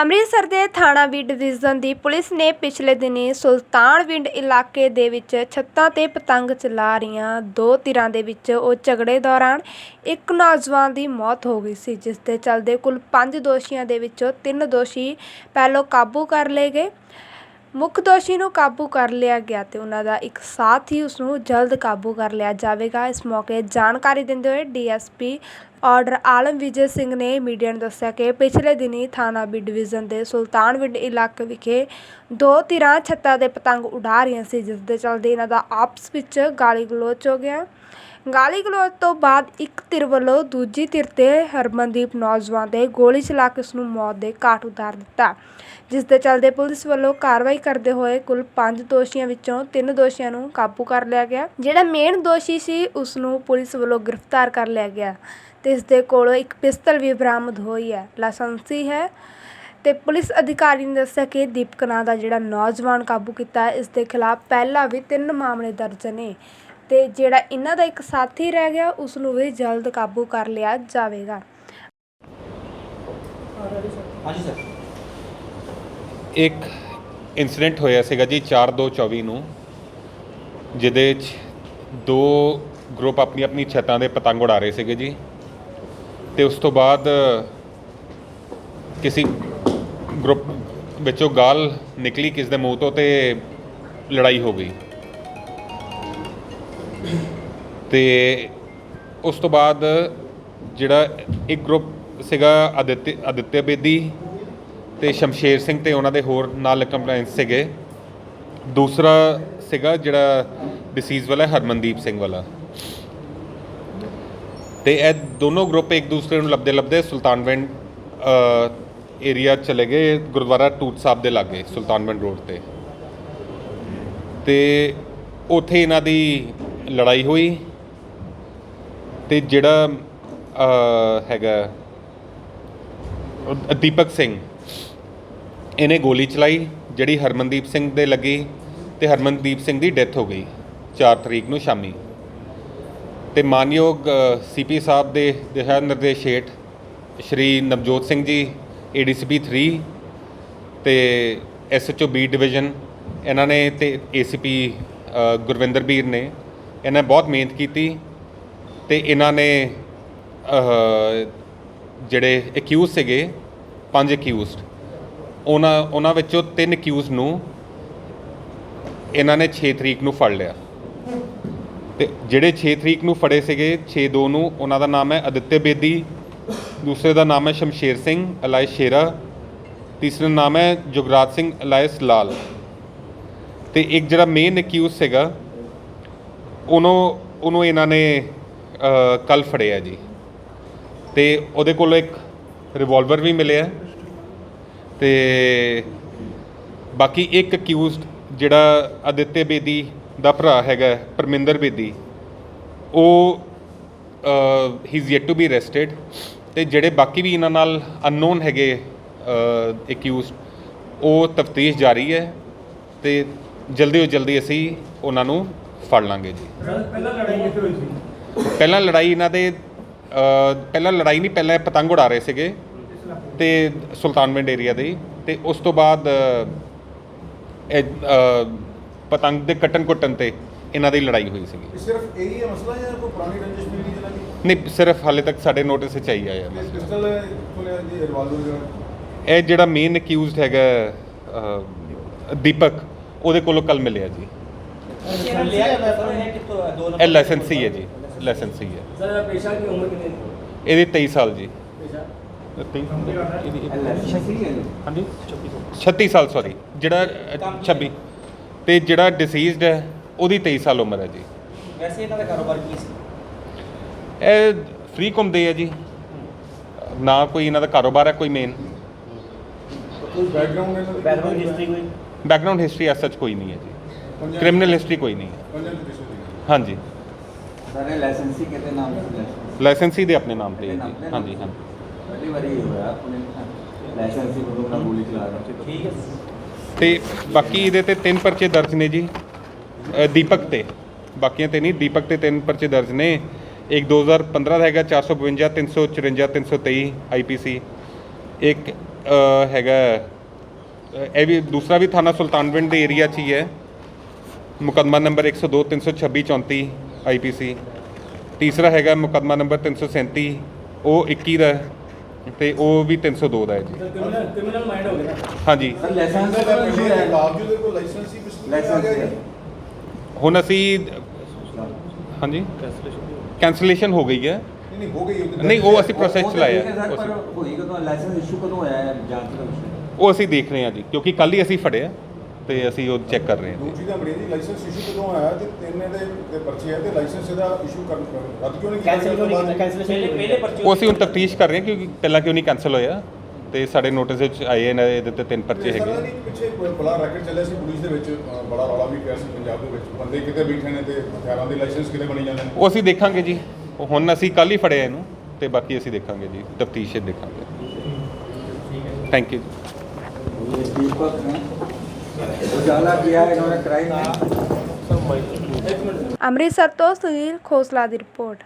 ਅੰਮ੍ਰਿਤਸਰ ਦੇ ਥਾਣਾ ਵੀ ਡਿਵੀਜ਼ਨ ਦੀ ਪੁਲਿਸ ਨੇ ਪਿਛਲੇ ਦਿਨੀਂ ਸੁਲਤਾਨਵਿੰਡ ਇਲਾਕੇ ਦੇ ਵਿੱਚ ਛੱਤਾਂ ਤੇ ਪਤੰਗ ਚਲਾ ਰਹੀਆਂ ਦੋ ਧਿਰਾਂ ਦੇ ਵਿੱਚ ਉਹ ਝਗੜੇ ਦੌਰਾਨ ਇੱਕ ਨੌਜਵਾਨ ਦੀ ਮੌਤ ਹੋ ਗਈ ਸੀ, ਜਿਸ ਦੇ ਚੱਲਦੇ ਕੁੱਲ ਪੰਜ ਦੋਸ਼ੀਆਂ ਦੇ ਵਿੱਚੋਂ ਤਿੰਨ ਦੋਸ਼ੀ ਪਹਿਲੋਂ ਕਾਬੂ ਕਰ ਲਏ ਗਏ। ਮੁੱਖ ਦੋਸ਼ੀ ਨੂੰ ਕਾਬੂ ਕਰ ਲਿਆ ਗਿਆ ਤੇ ਉਹਨਾਂ ਦਾ ਇੱਕ ਸਾਥੀ ਉਸ ਨੂੰ ਜਲਦ ਕਾਬੂ ਕਰ ਲਿਆ ਜਾਵੇਗਾ। ਇਸ ਮੌਕੇ ਜਾਣਕਾਰੀ ਦਿੰਦੇ ਹੋਏ ਡੀਐਸਪੀ ਆਰਡਰ ਆਲਮ ਵਿਜੇ ਸਿੰਘ ਨੇ ਮੀਡੀਆ ਨੂੰ ਦੱਸਿਆ ਕਿ ਪਿਛਲੇ ਦਿਨੀ ਥਾਣਾ ਬੀ ਡਿਵੀਜ਼ਨ ਦੇ ਸੁਲਤਾਨਵਿੰਡ ਇਲਾਕੇ ਵਿਖੇ ਦੋ ਧਿਰਾਂ ਛੱਤਾਂ ਦੇ ਪਤੰਗ ਉਡਾ ਰਹੀਆਂ ਸੀ, ਜਿਸ ਦੇ ਚਲਦੇ ਇਹਨਾਂ ਦਾ ਆਪਸ ਵਿੱਚ ਗਾਲੀ ਗਲੋਚ ਹੋ ਗਿਆ। ਗਾਲੀ ਗਲੋਚ ਤੋਂ ਬਾਅਦ ਇੱਕ ਧਿਰ ਵੱਲੋਂ ਦੂਜੀ ਧਿਰ ਤੇ ਹਰਮਨਦੀਪ ਨੌਜਵਾਨ ਦੇ ਗੋਲੀ ਚਲਾ ਕੇ ਉਸ ਨੂੰ ਮੌਤ ਦੇ ਘਾਟ ਉਤਾਰ ਦਿੱਤਾ। ਜਿਸ ਦੇ ਚਲਦੇ ਪੁਲਿਸ ਵੱਲੋਂ ਕਾਰਵਾਈ ਕਰਦੇ ਹੋਏ ਕੁੱਲ 5 ਦੋਸ਼ੀਆਂ ਵਿੱਚੋਂ 3 ਦੋਸ਼ੀਆਂ ਨੂੰ ਕਾਬੂ ਕਰ ਲਿਆ ਗਿਆ। ਜਿਹੜਾ ਮੇਨ ਦੋਸ਼ੀ ਸੀ ਉਸ ਨੂੰ ਪੁਲਿਸ ਵੱਲੋਂ ਗ੍ਰਿਫਤਾਰ ਕਰ ਲਿਆ ਗਿਆ ਤੇ ਇਸ ਦੇ ਕੋਲੋਂ ਇੱਕ ਪਿਸਤਲ ਵੀ ਬਰਾਮਦ ਹੋਈ ਹੈ। ਲਾਇਸੈਂਸੀ ਹੈ ਤੇ ਪੁਲਿਸ ਅਧਿਕਾਰੀ ਨੇ ਦੱਸਿਆ ਕਿ ਦੀਪਕ ਨਾਂ ਦਾ ਜਿਹੜਾ ਨੌਜਵਾਨ ਕਾਬੂ ਕੀਤਾ ਹੈ ਇਸ ਦੇ ਖਿਲਾਫ ਪਹਿਲਾਂ ਵੀ ਤਿੰਨ ਮਾਮਲੇ ਦਰਜ ਨੇ ਤੇ ਜਿਹੜਾ ਇਹਨਾਂ ਦਾ ਇੱਕ ਸਾਥੀ ਰਹਿ ਗਿਆ ਉਸ ਨੂੰ ਵੀ ਜਲਦ ਕਾਬੂ ਕਰ ਲਿਆ ਜਾਵੇਗਾ। ਹਾਂਜੀ, ਸਰ। ਇੱਕ ਇਨਸੀਡੈਂਟ ਹੋਇਆ ਸੀਗਾ ਜੀ 4/2/24 ਨੂੰ, ਜਿਹਦੇ 'ਚ ਦੋ ਗਰੁੱਪ ਆਪਣੀ ਆਪਣੀ ਛੱਤਾਂ ਦੇ ਪਤੰਗ ਉਡਾ ਰਹੇ ਸੀਗੇ ਜੀ। ਤੇ ਉਸ ਤੋਂ ਬਾਅਦ ਕਿਸੇ ਗਰੁੱਪ ਵਿੱਚੋਂ ਗਾਲ ਨਿਕਲੀ, ਕਿਸ ਦੇ ਮੂੰਹ ਤੋਂ ਤੇ ਲੜਾਈ ਹੋ ਗਈ। ਤੇ ਉਸ ਤੋਂ ਬਾਅਦ ਜਿਹੜਾ ਇੱਕ ਗਰੁੱਪ ਸੀਗਾ ਆਦਿਤਿ, ਆਦਿਤਿਆ ਬੇਦੀ ਤੇ ਸ਼ਮਸ਼ੇਰ ਸਿੰਘ ਤੇ ਉਹਨਾਂ ਦੇ ਹੋਰ ਨਾਲ ਕੰਪਲਾਈਂਸ ਸੀਗੇ। ਦੂਸਰਾ ਸੀਗਾ ਜਿਹੜਾ ਡਿਸੀਜ਼ ਵਾਲਾ, ਹਰਮਨਦੀਪ ਸਿੰਘ ਵਾਲਾ। ਤੇ ਇਹ ਦੋਨੋਂ ਗਰੁੱਪ ਇੱਕ ਦੂਸਰੇ ਨੂੰ ਲੱਭਦੇ ਲੱਭਦੇ ਸੁਲਤਾਨਵਿੰਡ ਏਰੀਆ ਚਲੇ ਗਏ, ਗੁਰਦੁਆਰਾ ਟੂਟ ਸਾਹਿਬ ਦੇ ਲਾਗੇ, ਸੁਲਤਾਨਵਿੰਡ ਰੋਡ ਤੇ। ਤੇ ਉੱਥੇ ਇਹਨਾਂ ਦੀ ਲੜਾਈ ਹੋਈ ਤੇ ਜਿਹੜਾ ਹੈਗਾ ਦੀਪਕ ਸਿੰਘ ਇਹਨੇ ਗੋਲੀ ਚਲਾਈ, ਜਿਹੜੀ ਹਰਮਨਦੀਪ ਸਿੰਘ ਦੇ ਲੱਗੀ ਤੇ ਹਰਮਨਦੀਪ ਸਿੰਘ ਦੀ ਡੈਥ ਹੋ ਗਈ 4 ਤਰੀਕ ਨੂੰ ਸ਼ਾਮੀ। ਤੇ ਮਾਨਯੋਗ ਸੀਪੀ ਸਾਹਿਬ ਦੇ ਦਿਸ਼ਾ ਨਿਰਦੇਸ਼ ਹੇਠ ਸ਼੍ਰੀ ਨਵਜੋਤ ਸਿੰਘ ਜੀ ਏਡੀਸੀਪੀ 3 ਤੇ ਐਸਐਚਓ ਬੀ ਡਿਵੀਜ਼ਨ, ਇਹਨਾਂ ਨੇ ਤੇ ਏਸੀਪੀ ਗੁਰਵਿੰਦਰ ਵੀਰ ਨੇ ਇਹਨਾਂ ਬਹੁਤ ਮਿਹਨਤ ਕੀਤੀ ਤੇ ਇਹਨਾਂ ਨੇ ਜਿਹੜੇ ਅਕਿਊਜ਼ ਸੀਗੇ, ਪੰਜ ਅਕਿਊਜ਼ਡ ਉਹਨਾਂ ਉਹਨਾਂ ਵਿੱਚੋਂ ਤਿੰਨ ਅਕਿਊਜ਼ ਨੂੰ ਇਹਨਾਂ ਨੇ 6 ਤਰੀਕ ਨੂੰ ਫੜ ਲਿਆ। ਤੇ ਜਿਹੜੇ 6 ਤਰੀਕ ਨੂੰ ਫੜੇ ਸੀਗੇ 6-2 ਨੂੰ ਉਹਨਾਂ ਦਾ ਨਾਮ ਹੈ ਅਦਿੱਤਯ ਬੇਦੀ, ਦੂਸਰੇ ਦਾ ਨਾਮ ਹੈ ਸ਼ਮਸ਼ੇਰ ਸਿੰਘ, ਅਲਾਇਸ ਸ਼ੇਰਾ, ਤੀਸਰੇ ਦਾ ਨਾਮ ਹੈ ਜੁਗਰਾਜ ਸਿੰਘ, ਅਲਾਇਸ ਲਾਲ। ਤੇ ਇੱਕ ਜਿਹੜਾ ਮੇਨ ਅਕਿਊਜ਼ ਸੀਗਾ, ਉਹਨੂੰ ਉਹਨੂੰ ਇਹਨਾਂ ਨੇ ਕੱਲ ਫੜਿਆ ਜੀ। ਤੇ ਉਹਦੇ ਕੋਲੋਂ ਇੱਕ ਰਿਵਾਲਵਰ ਵੀ ਮਿਲਿਆ। ਤੇ ਬਾਕੀ ਇੱਕ ਅਕਿਊਜ਼ਡ ਜਿਹੜਾ ਅਦਿੱਤਯ ਬੇਦੀ ਦਾ ਭਰਾ ਹੈਗਾ ਪਰਮਿੰਦਰ ਬੇਦੀ ਉਹ ਹੀ is yet to be arrested ਤੇ ਜਿਹੜੇ ਬਾਕੀ ਵੀ ਇਹਨਾਂ ਨਾਲ ਅਨਨੋਨ ਹੈਗੇ ਅਕਿਊਜ਼ਡ ਉਹ ਤਫਤੀਸ਼ ਜਾਰੀ ਹੈ ਤੇ ਜਲਦੀ ਤੋਂ ਜਲਦੀ ਅਸੀਂ ਉਹਨਾਂ ਨੂੰ ਫੜ ਲਾਂਗੇ ਜੀ। ਪਹਿਲਾਂ ਲੜਾਈ ਕਿੱਥੇ ਹੋਈ ਸੀ? ਪਹਿਲਾਂ ਲੜਾਈ ਇਹਨਾਂ ਦੇ ਪਹਿਲਾਂ ਲੜਾਈ ਨਹੀਂ ਪਹਿਲਾਂ ਪਤੰਗ ਉਡਾ ਰਹੇ ਸੀਗੇ। ਤੇ ਸੁਲਤਾਨਵਿੰਡ ਏਰੀਆ ਦੇ ਹੀ। ਤੇ ਉਸ ਤੋਂ ਬਾਅਦ ਇਹ ਅ, ਪਤੰਗ ਦੇ ਕੱਟਣ ਕੁੱਟਣ ਤੇ ਇਹਨਾਂ ਦੀ ਲੜਾਈ ਹੋਈ ਸੀਗੀ। ਸਿਰਫ ਇਹੀ ਹੈ ਮਸਲਾ ਜਾਂ ਕੋਈ ਪੁਰਾਣੀ ਰੰਜਿਸ਼ ਵੀ ਨਹੀਂ ਨਹੀਂ ਸਿਰਫ ਹਾਲੇ ਤੱਕ ਸਾਡੇ ਨੋਟਿਸ ਵਿੱਚ ਆਈ ਆਇਆ ਮਸਲਾ। ਪਿਸਟਲ ਕੋਲੇ ਦੀ ਰਿਵਾਲਵਰ ਜਿਹੜਾ। ਇਹ ਜਿਹੜਾ ਮੇਨ ਅਕਿਊਜ਼ਡ ਹੈਗਾ ਅ, ਦੀਪਕ ਉਹਦੇ ਕੋਲੋਂ ਕੱਲ ਮਿਲਿਆ ਜੀ। ਸਰ ਲਿਆ ਜਾਂਦਾ ਸਰ ਇਹ ਕਿੱਥੋਂ ਦੋ ਨੰਬਰ ਇਹ ਲਾਇਸੈਂਸੀ ਹੈ ਜੀ ਲਾਇਸੈਂਸੀ ਹੈ। ਸਰ ਇਹਦਾ ਪੇਸ਼ਾ ਕੀ ਉਮਰ ਕਿੰਨੀ ਇਹਦੀ 23 ਸਾਲ ਜੀ। ਪੇਸ਼ਾ? 23 ਹਾਂਜੀ? 36 ਸਾਲ ਸੌਰੀ ਜਿਹੜਾ ਅ, 26 ਤੇ ਜਿਹੜਾ ਡਿਸੀਜ਼ਡ ਹੈ ਉਹਦੀ 23 ਸਾਲ ਉਮਰ ਹੈ ਜੀ। ਵੈਸੇ ਇਹਨਾਂ ਦਾ ਕਾਰੋਬਾਰ ਕੀ ਸੀ? ਇਹ ਫ੍ਰੀ ਘੁੰਮਦੇ ਆ ਜੀ। ਨਾ ਕੋਈ ਇਹਨਾਂ ਦਾ ਕਾਰੋਬਾਰ ਹੈ ਕੋਈ ਮੇਨ ਕੋਈ ਬੈਕਗ੍ਰਾਉਂਡ ਇਹਨਾਂ ਦਾ ਬੈਕਗ੍ਰਾਉਂਡ ਹਿਸਟਰੀ ਕੋਈ? ਬੈਕਗ੍ਰਾਉਂਡ ਹਿਸਟਰੀ ਐਸ ਸੱਚ ਕੋਈ ਨਹੀਂ ਹੈ ਜੀ। ਕ੍ਰਿਮੀਨਲ ਹਿਸਟਰੀ ਕੋਈ ਨਹੀਂ ਹੈ। ਹਾਂਜੀ। ਸਾਰੇ ਲਾਇਸੈਂਸੀ ਕਿਤੇ ਨਾਮ ਲਾਇਸੈਂਸੀ ਦੇ ਆਪਣੇ ਨਾਮ ਤੇ ਹੈ ਜੀ। ਹਾਂਜੀ ਹਾਂਜੀ। ਪਹਿਲੀ ਵਾਰੀ ਇਹ ਹੋਇਆ ਆਪਣੇ ਲਾਇਸੈਂਸੀ ਕੋਲੋਂ ਆਪਣਾ ਗੋਲੀ ਚਲਾ ਰਿਹਾ ਠੀਕ ਹੈ ਤੇ ਬਾਕੀ ਇਹਦੇ ਤੇ ਤਿੰਨ ਪਰਚੇ ਦਰਜ ਨੇ ਜੀ। ਅ, ਦੀਪਕ ਤੇ। ਬਾਕੀਆਂ ਤੇ ਨਹੀਂ ਦੀਪਕ ਤੇ ਤਿੰਨ ਪਰਚੇ ਦਰਜ ਨੇ। ਇੱਕ 2015 ਦਾ ਹੈਗਾ 452 354 323 ਆਈਪੀਸੀ ਇੱਕ ਅ, ਹੈਗਾ ਅ, ਇਹ ਵੀ ਦੂਸਰਾ ਵੀ ਥਾਣਾ ਸੁਲਤਾਨਵਿੰਡ ਦੇ ਏਰੀਆ 'ਚ ਹੀ ਹੈ। ਮੁਕੱਦਮਾ ਨੰਬਰ 102 326 34 ਆਈਪੀਸੀ ਤੀਸਰਾ ਹੈਗਾ ਮੁਕੱਦਮਾ ਨੰਬਰ 337 ਉਹ 21 ਦਾ ਹੈ ਤੇ ਉਹ ਵੀ 302 ਦਾ ਹੈ ਜੀ। ਕ੍ਰਿਮੀਨਲ ਮਾਈਂਡ ਹੋ ਗਿਆ। ਹਾਂਜੀ। ਸਰ ਲਾਇਸੈਂਸ ਦਾ ਦਾ ਇਸ਼ੂ ਹੈ ਬਾਵਜੂਦ ਕੋਈ ਲਾਇਸੈਂਸ ਹੀ ਪਿਛਲੇ ਆ ਲਾਇਸੈਂਸ ਗਿਆ ਹੈ ਹੁਣ ਅਸੀਂ ਹਾਂਜੀ। ਕੈਂਸਲੇਸ਼ਨ ਹੋ ਗਈ ਹੈ। ਨਹੀਂ ਨਹੀਂ ਹੋ ਗਈ ਉਹਦੀ ਨਹੀਂ ਉਹ ਅਸੀਂ ਪ੍ਰੋਸੈਸ ਚਲਾਇਆ ਹੋਈ ਕਦੋਂ ਲਾਇਸੈਂਸ ਇਸ਼ੂ ਕਦੋਂ ਹੋਇਆ ਹੈ? ਜਾਂਚ ਦਾ ਉਹ ਅਸੀਂ ਦੇਖ ਰਹੇ ਹਾਂ ਜੀ ਕਿਉਂਕਿ ਕੱਲ ਹੀ ਅਸੀਂ ਫੜਿਆ। ਤੇ ਅਸੀਂ ਉਹ ਚੈੱਕ ਕਰ ਰਹੇ ਹਾਂ ਦੂਜੀ ਦਾ ਅੰਗਰੇਜ਼ੀ ਲਾਇਸੈਂਸ ਇਸ਼ੂ ਕਦੋਂ ਆਇਆ ਤੇ ਤਿੰਨ ਇਹਦੇ ਤੇ ਪਰਚੇ ਆ ਤੇ ਲਾਇਸੈਂਸ ਇਹਦਾ ਇਸ਼ੂ ਕਰਨ ਕਰਨ ਰੱਦ ਕਿਉਂ ਨਹੀਂ ਕੀਤਾ ਕੈਂਸਲ ਕਿਉਂ ਨਹੀਂ ਪਹਿਲੇ ਪਹਿਲੇ ਪਰਚੇ ਉਹ ਅਸੀਂ ਹੁਣ ਤਫਤੀਸ਼ ਕਰ ਰਹੇ ਹਾਂ ਕਿ ਪਹਿਲਾਂ ਕਿਉਂ ਨਹੀਂ ਕੈਂਸਲ ਹੋਇਆ ਤੇ ਸਾਡੇ ਨੋਟਿਸ ਵਿੱਚ ਆਏ ਇਹਨਾਂ ਦੇ ਇਹਦੇ ਤਿੰਨ ਪਰਚੇ ਹੈਗੇ ਆ। ਪਿੱਛੇ ਕੋਈ ਬੜਾ ਰੈਕਟ ਚੱਲਿਆ ਸੀ ਪੁਲਿਸ ਦੇ ਵਿੱਚ ਬੜਾ ਰੌਲਾ ਵੀ ਪਿਆ ਸੀ ਪੰਜਾਬ ਦੇ ਵਿੱਚ। ਬੰਦੇ ਕਿਤੇ ਬੈਠੇ ਨੇ ਤੇ ਹਥਿਆਰਾਂ ਦੇ ਲਾਇਸੈਂਸ ਕਿਤੇ ਬਣੀ ਜਾਂਦੇ ਨੇ? ਉਹ ਅਸੀਂ ਦੇਖਾਂਗੇ ਜੀ। ਉਹ ਹੁਣ ਅਸੀਂ ਕੱਲ ਹੀ ਫੜਿਆ ਇਹਨੂੰ ਤੇ ਬਾਕੀ ਅਸੀਂ ਦੇਖਾਂਗੇ ਜੀ। ਤਫਤੀਸ਼ ਦੇਖਾਂਗੇ। ਥੈਂਕ ਯੂ उजाला किया है इन्होंने क्राइम में ਅੰਮ੍ਰਿਤਸਰ ਤੋਂ ਸੁਨੀਲ ਖੋਸਲਾ ਦੀ ਰਿਪੋਰਟ